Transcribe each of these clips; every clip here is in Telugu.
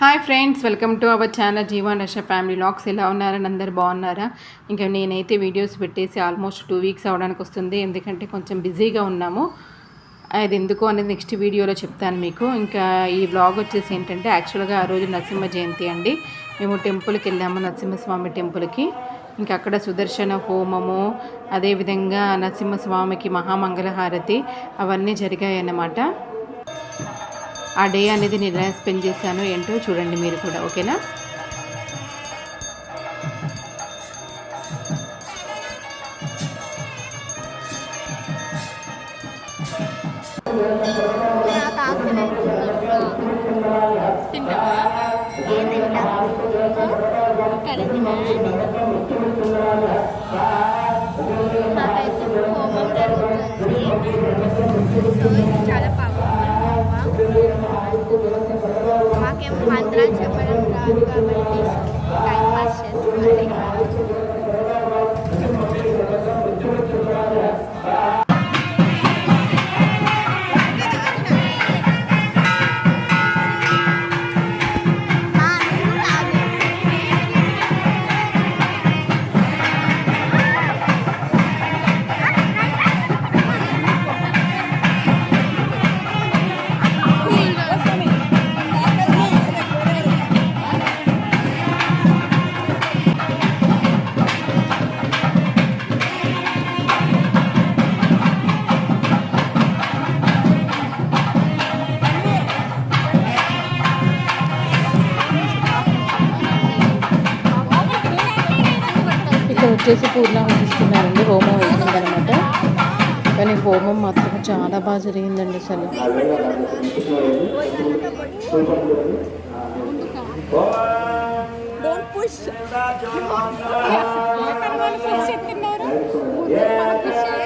Hi friends welcome to our channel Jeevan రష family లాక్స్ ఎలా ఉన్నారని అందరు బాగున్నారా? ఇంకా నేనైతే వీడియోస్ పెట్టేసి ఆల్మోస్ట్ టూ వీక్స్ అవడానికి వస్తుంది. ఎందుకంటే కొంచెం బిజీగా ఉన్నాము. అది ఎందుకు అనేది నెక్స్ట్ వీడియోలో చెప్తాను మీకు. ఇంకా ఈ బ్లాగ్ వచ్చేసి ఏంటంటే యాక్చువల్గా ఆ రోజు నరసింహ జయంతి అండి. మేము టెంపుల్కి వెళ్ళాము నరసింహస్వామి టెంపుల్కి ఇంకా అక్కడ సుదర్శన హోమము అదేవిధంగా నరసింహస్వామికి మహామంగళహారతి అవన్నీ జరిగాయి అన్నమాట ఆ డే అనేది నేను ఎలా స్పెండ్ చేశాను ఏంటో చూడండి మీరు కూడా ఓకేనా హోమం జరుగుతుంది సో చాలా హోమం మాకేం మంత్రాలు చెప్పడం రాదు కాబట్టి టైం పాస్ చేసుకోవాలి ఇక్కడ వచ్చేసి పూర్ణాహుతి ఇస్తున్నారండి హోమం అవుతుందన్నమాట కానీ హోమం మాత్రం చాలా బాగా జరిగిందండి అసలు. పుష్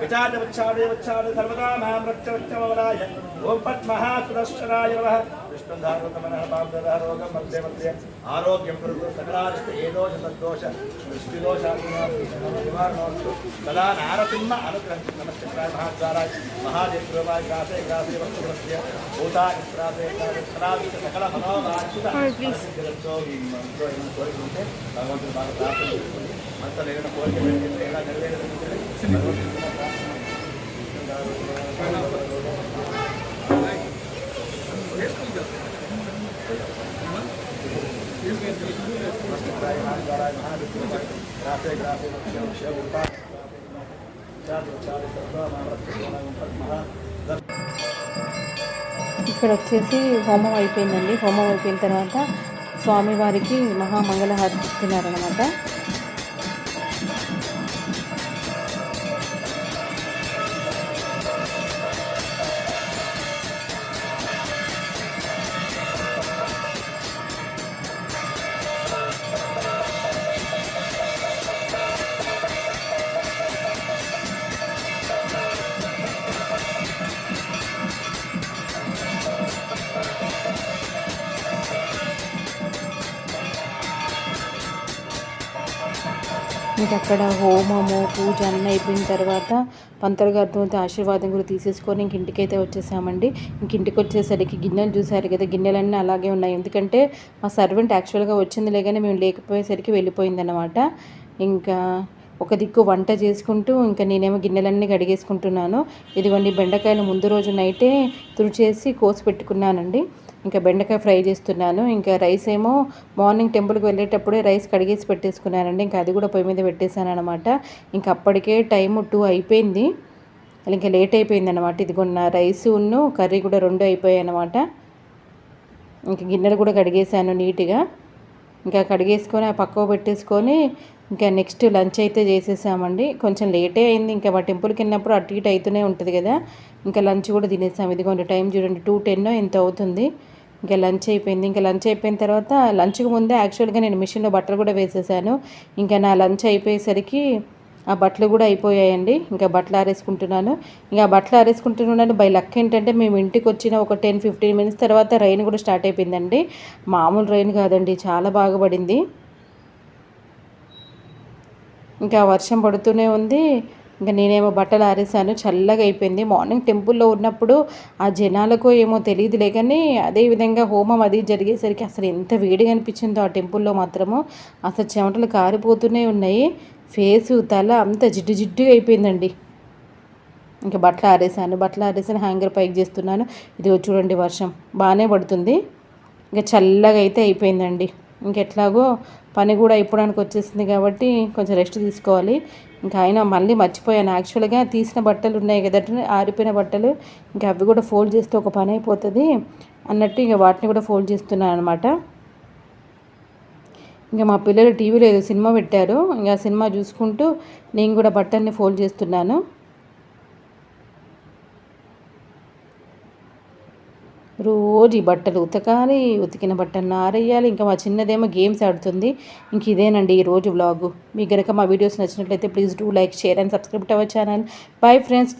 विचार वक्षादे वक्षादे सर्वदा माँ रक्ष वक्षमवराय ओं पद्मः सुदर्शनाय नमः సకలారిష్ట ఏదోష తద్దోష దృష్టిదోషాత్మనివారణోస్తు సదా నారసింహ అనుగ్రహం నమస్కారాయ మహాద్వారాయ మహాదేవాయ గ్రాసే గ్రాసే వస్తుమధ్య భూతాని ప్రాసే సకలావిష్ట సకల మనోవాంఛిత. జగత్తో ఈ మనసులో ఏమైనా కోరికలు ఉంటే భగవంతుడు బాగా ప్రార్థన చేసుకుని మనసులో ఏదైనా కోరిక ఎలా నెరవేరుతుంది భగవంతుడు కూడా ప్రార్థన గ్రాసే గ్రాసే వృక్ష వృక్ష భూతా చాలు చాలు సర్వ మహా ఇక్కడ వచ్చేసి హోమం అయిపోయిందండి. హోమం అయిపోయిన తర్వాత స్వామివారికి మహామంగళహారతి ఇస్తున్నారనమాట ఇంకా అక్కడ హోమము పూజ అన్నీ అయిపోయిన తర్వాత పంతులు గారితో ఆశీర్వాదం కూడా తీసేసుకొని ఇంక ఇంటికైతే వచ్చేసామండి. ఇంక ఇంటికి వచ్చేసరికి గిన్నెలు చూసారు కదా గిన్నెలన్నీ అలాగే ఉన్నాయి. ఎందుకంటే మా సర్వెంట్ యాక్చువల్గా వచ్చింది లేగానే మేము లేకపోయేసరికి వెళ్ళిపోయిందన్నమాట. ఇంకా ఒక దిక్కు వంట చేసుకుంటూ ఇంకా నేనేమో గిన్నెలన్నీ కడిగేసుకుంటున్నాను. ఇదిగోండి బెండకాయలు ముందు రోజు నైటే తుడిచేసి కోసి పెట్టుకున్నానండి. ఇంకా బెండకాయ ఫ్రై చేస్తున్నాను. ఇంకా రైస్ ఏమో మార్నింగ్ టెంపుల్కి వెళ్ళేటప్పుడే రైస్ కడిగేసి పెట్టేసుకున్నానండి. ఇంకా అది కూడా పొయ్యి మీద పెట్టేశాను అనమాట ఇంకా అప్పటికే టైం టూ అయిపోయింది. ఇంకా లేట్ అయిపోయింది అనమాట ఇదిగొన్న రైస్ ఉన్ను కర్రీ కూడా రెండు అయిపోయాయి అనమాట ఇంకా గిన్నెలు కూడా కడిగేశాను నీట్గా. ఇంకా కడిగేసుకొని ఆ పక్కకు పెట్టేసుకొని ఇంకా నెక్స్ట్ లంచ్ అయితే చేసేసామండి. కొంచెం లేటే అయింది. ఇంకా మా టెంపుల్కి వెళ్ళినప్పుడు అటు ఇటు అవుతూనే ఉంటుంది కదా. ఇంకా లంచ్ కూడా తినేసాము ఇదిగోండి టైం చూడండి. టూ టెన్ ఎంత అవుతుంది. ఇంకా లంచ్ అయిపోయింది. ఇంకా లంచ్ అయిపోయిన తర్వాత లంచ్కి ముందే యాక్చువల్గా నేను మిషన్లో బట్టలు కూడా వేసేసాను. ఇంకా నా లంచ్ అయిపోయేసరికి ఆ బట్టలు కూడా అయిపోయాయండి. ఇంకా బట్టలు ఆరేసుకుంటున్నాను. ఇంకా బట్టలు ఆరేసుకుంటున్నాను. బై లక్ ఏంటంటే మేము ఇంటికి వచ్చిన ఒక టెన్ ఫిఫ్టీన్ మినిట్స్ తర్వాత రైన్ కూడా స్టార్ట్ అయిపోయిందండి. మామూలు రైన్ కాదండి. చాలా బాగా పడింది. ఇంకా వర్షం పడుతూనే ఉంది. ఇంకా నేనేమో బట్టలు ఆరేసాను చల్లగా అయిపోయింది. మార్నింగ్ టెంపుల్లో ఉన్నప్పుడు ఆ జనాలకు ఏమో తెలియదులే కానీ అదేవిధంగా హోమం అది జరిగేసరికి అసలు ఎంత వేడిగా అనిపించిందో ఆ టెంపుల్లో మాత్రము. అసలు చెమటలు కారిపోతూనే ఉన్నాయి. ఫేసు తల అంత జిడ్డు జిడ్డుగా అయిపోయిందండి. ఇంకా బట్టలు ఆరేసాను బట్టలు ఆరేసాను హ్యాంగర్ పైకి చేస్తున్నాను. ఇది చూడండి వర్షం బాగానే పడుతుంది. ఇంకా చల్లగా అయితే అయిపోయిందండి. ఇంకెట్లాగో పని కూడా అయిపోవడానికి వచ్చేసింది కాబట్టి కొంచెం రెస్ట్ తీసుకోవాలి. ఇంకా అయినా మళ్ళీ మర్చిపోయాను. యాక్చువల్గా తీసిన బట్టలు ఉన్నాయి కదా ఆరిపోయిన బట్టలు. ఇంకా అవి కూడా ఫోల్డ్ చేస్తే ఒక పని అయిపోతుంది అన్నట్టు ఇంకా వాటిని కూడా ఫోల్డ్ చేస్తున్నాను అనమాట ఇంకా మా పిల్లలు టీవీలో ఏదో సినిమా పెట్టారు. ఇంకా సినిమా చూసుకుంటూ నేను కూడా బట్టల్ని ఫోల్డ్ చేస్తున్నాను. రోజు ఈ బట్టలు ఉతకాలి ఉతికిన బట్టలు ఆరేయాలి. ఇంకా మా చిన్నదేమో గేమ్స్ ఆడుతుంది. ఇంక ఇదేనండి ఈ రోజు వ్లాగు మీకు కనుక మా వీడియోస్ నచ్చినట్లయితే please do like share and subscribe to our channel. Bye friends.